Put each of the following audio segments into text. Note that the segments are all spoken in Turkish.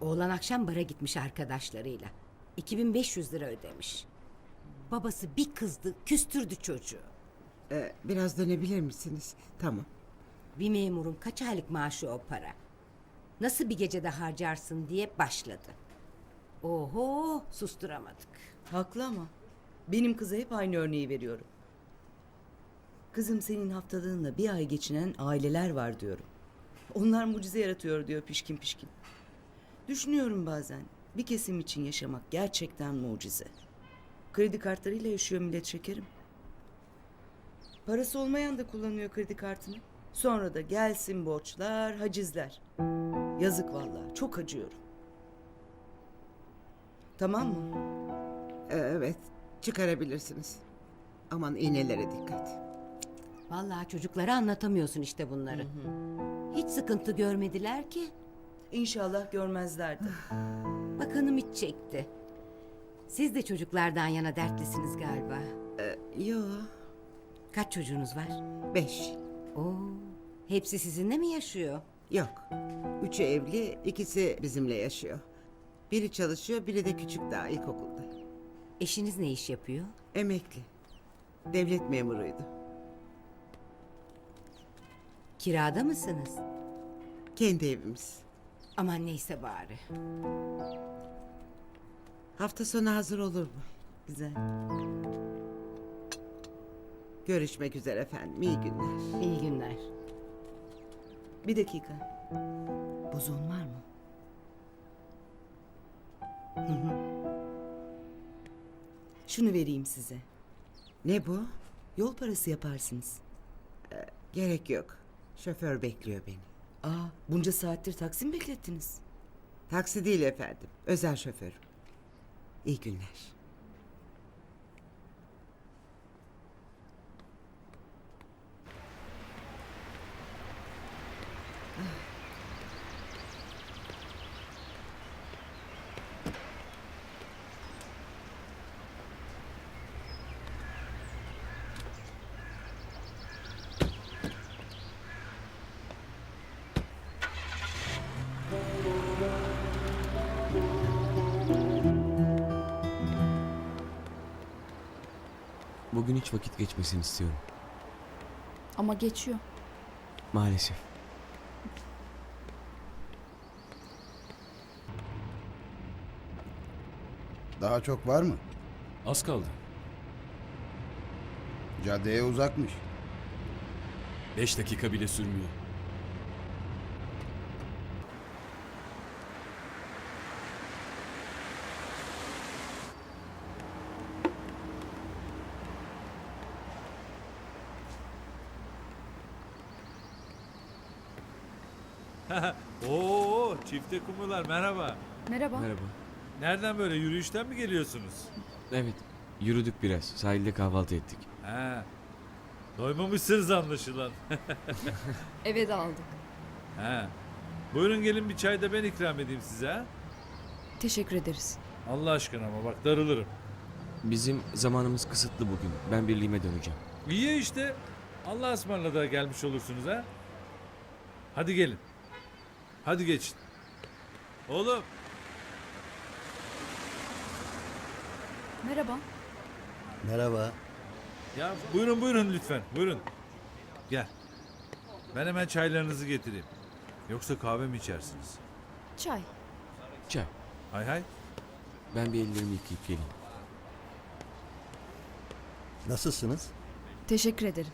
Oğlan akşam bara gitmiş arkadaşlarıyla. 2500 lira ödemiş. Babası bir kızdı, küstürdü çocuğu. Ee, biraz dönebilir misiniz? Tamam. Bir memurun kaç aylık maaşı o para? Nasıl bir gecede harcarsın diye başladı. Oho, susturamadık. Haklı ama. Benim kıza hep aynı örneği veriyorum. Kızım senin haftalığınla bir ay geçinen aileler var diyorum. Onlar mucize yaratıyor diyor pişkin pişkin. Düşünüyorum bazen. Bir kesim için yaşamak gerçekten mucize. Kredi kartlarıyla yaşıyor millet şekerim. Parası olmayan da kullanıyor kredi kartını. Sonra da gelsin borçlar, hacizler. Yazık vallahi, çok acıyorum. Tamam mı? Ee, evet, çıkarabilirsiniz. Aman iğnelere dikkat. Vallahi çocuklara anlatamıyorsun işte bunları. Hiç sıkıntı görmediler ki. İnşallah görmezlerdi. Bakanım hiç çekti. Siz de çocuklardan yana dertlisiniz galiba. Yo, Kaç çocuğunuz var? beş. Oo, hepsi sizinle mi yaşıyor? Yok. Üçü evli, ikisi bizimle yaşıyor. Biri çalışıyor, biri de küçük daha ilkokulda. Eşiniz ne iş yapıyor? Emekli. Devlet memuruydu. Kirada mısınız? Kendi evimiz. Aman neyse bari. Hafta sonu hazır olur mu? Güzel. Görüşmek üzere efendim. İyi günler. İyi günler. Bir dakika. Bozon var mı? Şunu vereyim size. Ne bu? Yol parası yaparsınız. Gerek yok. Şoför bekliyor beni. Aa, bunca saattir taksi mi beklettiniz? Taksi değil efendim. Özel şoförüm. İyi günler. Hiç vakit geçmesini istiyorum. Ama geçiyor. Maalesef. Daha çok var mı? Az kaldı. Caddeye uzakmış. Beş dakika bile sürmüyor. Oo, çifte kumrular merhaba. Merhaba. Merhaba. Nereden böyle yürüyüşten mi geliyorsunuz? Evet, yürüdük biraz. Sahilde kahvaltı ettik. Ha. Doymamışsınız anlaşılan. Eve de aldık. ha. Buyurun gelin bir çay da ben ikram edeyim size ha. Teşekkür ederiz. Allah aşkına ama bak darılırım. Bizim zamanımız kısıtlı bugün. Ben birliğime döneceğim. İyi işte. Allah ısmarladığa gelmiş olursunuz ha. Hadi gelin. Hadi geçin. Oğlum Merhaba. Merhaba. ya buyurun buyurun lütfen buyurun. Gel. Ben hemen çaylarınızı getireyim. Yoksa kahve mi içersiniz? Çay. Çay. Hay hay. Ben bir ellerimi yıkayıp geleyim. Nasılsınız? Teşekkür ederim.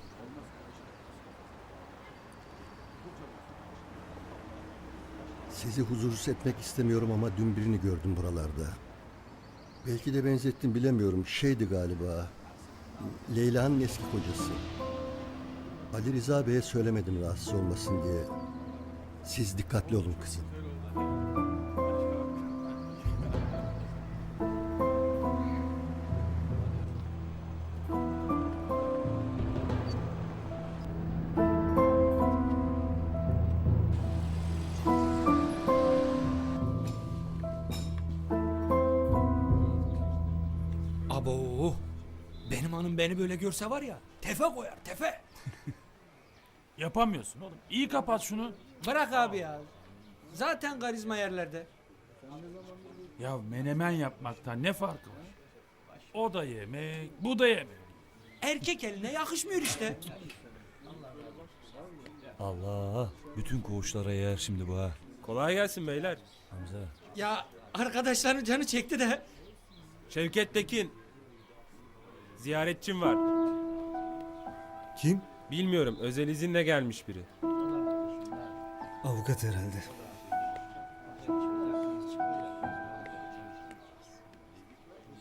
Sizi huzursuz etmek istemiyorum ama dün birini gördüm buralarda. Belki de benzettim bilemiyorum. Şeydi galiba. Leyla'nın eski kocası. Ali Rıza Bey'e söylemedim rahatsız olmasın diye. Siz dikkatli olun kızım. Benim hanım beni böyle görse var ya tefe koyar tefe. Yapamıyorsun oğlum. İyi kapat şunu. Bırak abi ya. Zaten karizma yerlerde. Ya menemen yapmaktan ne farkı var? O da yemek, bu da yemek. Erkek eline yakışmıyor işte. Allah. Bütün koğuşlara yer şimdi bu ha. Kolay gelsin beyler. Hamza. Ya arkadaşların canı çekti de. Şevket Tekin. Ziyaretçim var. Kim? Bilmiyorum özel izinle gelmiş biri. Avukat herhalde.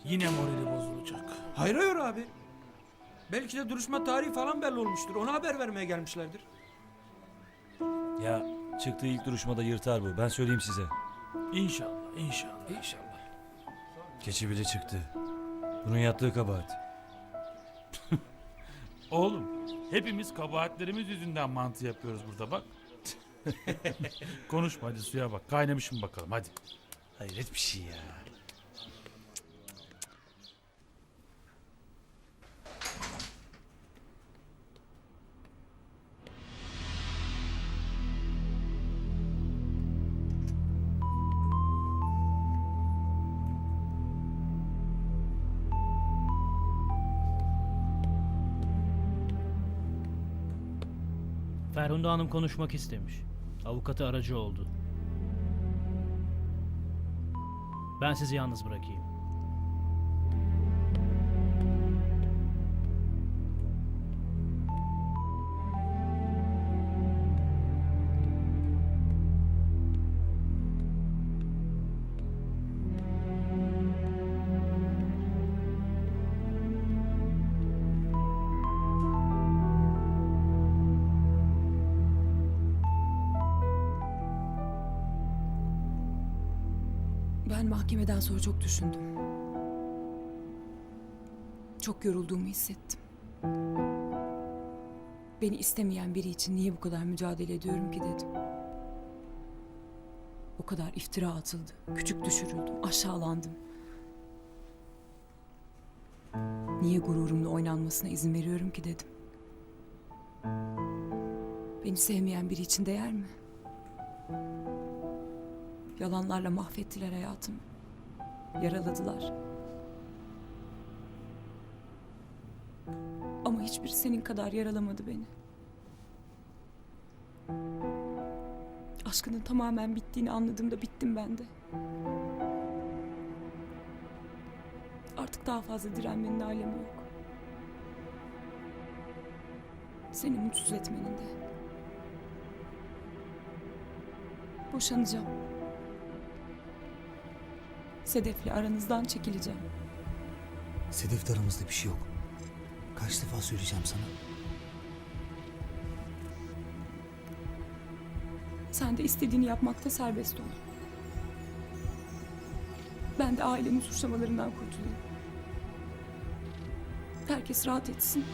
Yine morali bozulacak. Hayır hayır abi. Belki de duruşma tarihi falan belli olmuştur. Ona haber vermeye gelmişlerdir. Ya çıktığı ilk duruşmada yırtar bu. Ben söyleyeyim size. İnşallah, inşallah. İnşallah. Keçi bile çıktı. Bunun yaptığı kabahat. Oğlum, hepimiz kabahatlerimiz yüzünden mantı yapıyoruz burada bak. Konuşma hadi suya bak. Kaynamışım bakalım hadi. Hayret bir şey ya. Ferhunde Hanım konuşmak istemiş. Avukatı aracı oldu. Ben sizi yalnız bırakayım. Ben mahkemeden sonra çok düşündüm. Çok yorulduğumu hissettim. Beni istemeyen biri için niye bu kadar mücadele ediyorum ki dedim. O kadar iftira atıldı, küçük düşürüldüm, aşağılandım. Niye gururumla oynanmasına izin veriyorum ki dedim. Beni sevmeyen biri için değer mi? Yalanlarla mahvettiler hayatımı. Yaraladılar. Ama hiçbir senin kadar yaralamadı beni. Aşkının tamamen bittiğini anladığımda bittim ben de. Artık daha fazla direnmenin alemi yok. Seni mutsuz etmenin de. Boşanacağım. Sedef'le aranızdan çekileceğim. Sedef'te aramızda bir şey yok. Kaç defa söyleyeceğim sana. Sen de istediğini yapmakta serbest ol. Ben de ailemin suçlamalarından kurtulayım. Herkes rahat etsin.